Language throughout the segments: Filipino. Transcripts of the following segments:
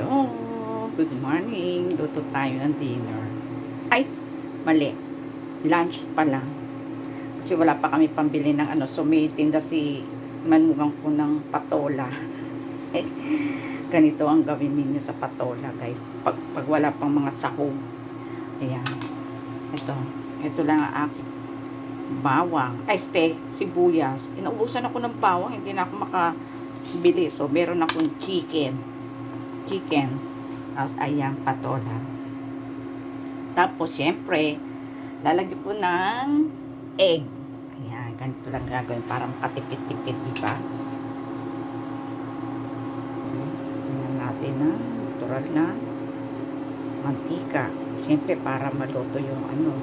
Hello! Good morning! Luto tayo ng dinner. Ay! Mali. Lunch pa lang. Kasi wala pa kami pambili ng ano. So may tinda si manugang ko ng patola. Ganito ang gawin ninyo sa patola guys. Pag, pag wala pang mga sahog. Ayan. Ito. Ito lang ang aking bawang. Ay, ste, sibuyas. Inaubusan ako ng bawang. Hindi na ako makabili. So, meron akong chicken. Chicken. Tapos, ayan, patola. Tapos, syempre, lalagyan ko ng egg. Ayan, ganito lang gagawin para makatipid-tipid, di ba? Tingnan natin na natural na mantika. Siyempre, para maluto yung ano,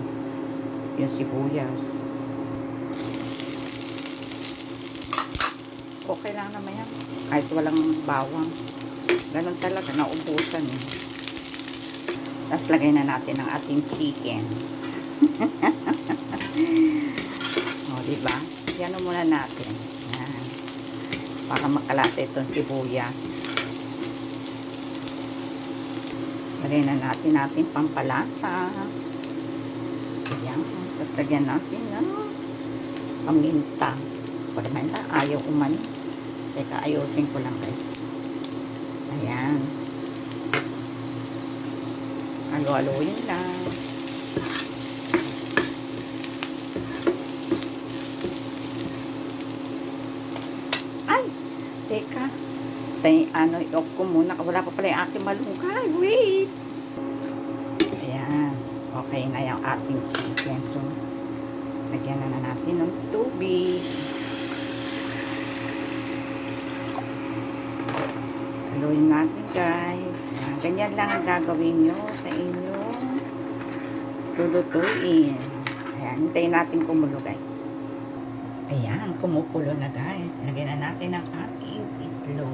yung sibuyas. Okay lang naman yan. Kahit walang bawang. Ganon talaga, naubusan eh. Tapos lagay na natin ang ating chicken. o, diba? Yan muna natin. Yan. Para makalate itong sibuyas. Lagay na natin natin pampalasa. Ayan. Tapos lagyan natin ng paminta. Paminta, ayaw umani. Teka, ayusin ko lang guys. Ayan. Halo-haloyin lang. Ay! Teka. Tay, ano, i-off ko muna. Wala pa pala yung aking malunggay. Wait! Ayan. Okay na yung ating chicken. So, lagyan na, na natin ng tubig. Haluin natin guys. Ayan, ganyan lang ang gagawin nyo sa inyong lulutuin. Ayan, hintayin natin kumulo guys. Ayan, kumukulo na guys. Lagyan na natin ang ating itlog.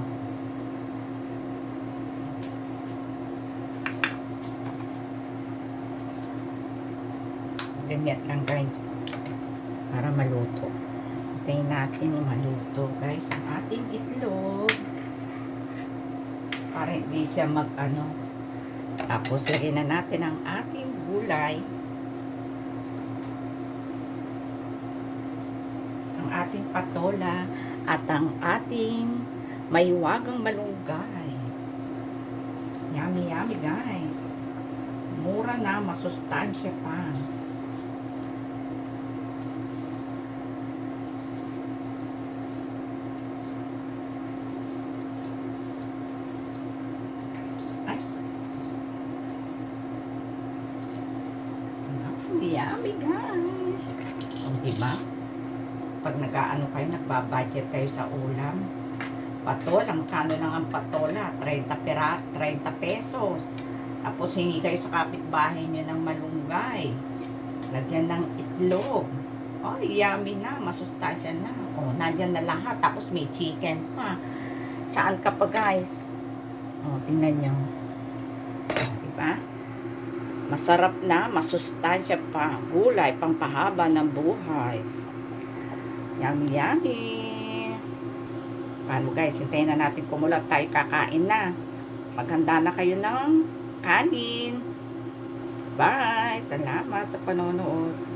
Ganyan lang guys. Para maluto. Hintayin natin maluto guys ang ating itlog para hindi siya mag ano tapos lagyan na natin ang ating gulay. Ang ating patola at ang ating maywagang malunggay. Yummy yummy guys. Mura na masustansya pa Ay. Naku, Yummy, guys. O, diba? Pag nag-ano kayo, nagbabudget kayo sa ulam. Patol, ang kano lang ang patola? 30, pera, 30 pesos. Tapos hingi kayo sa kapitbahay nyo ng malunggay. Lagyan ng itlog. Oh, yummy na. Masustansya na. Oh, nandyan na lahat. Tapos may chicken pa. Saan ka pa, guys? Oh, tingnan nyo. Masarap na, masustansya pa. Gulay, pampahaba ng buhay. Yummy, yummy. Paano guys, hintayin na natin kumulat tayo kakain na. Maghanda na kayo ng kanin. Bye! Salamat sa panonood.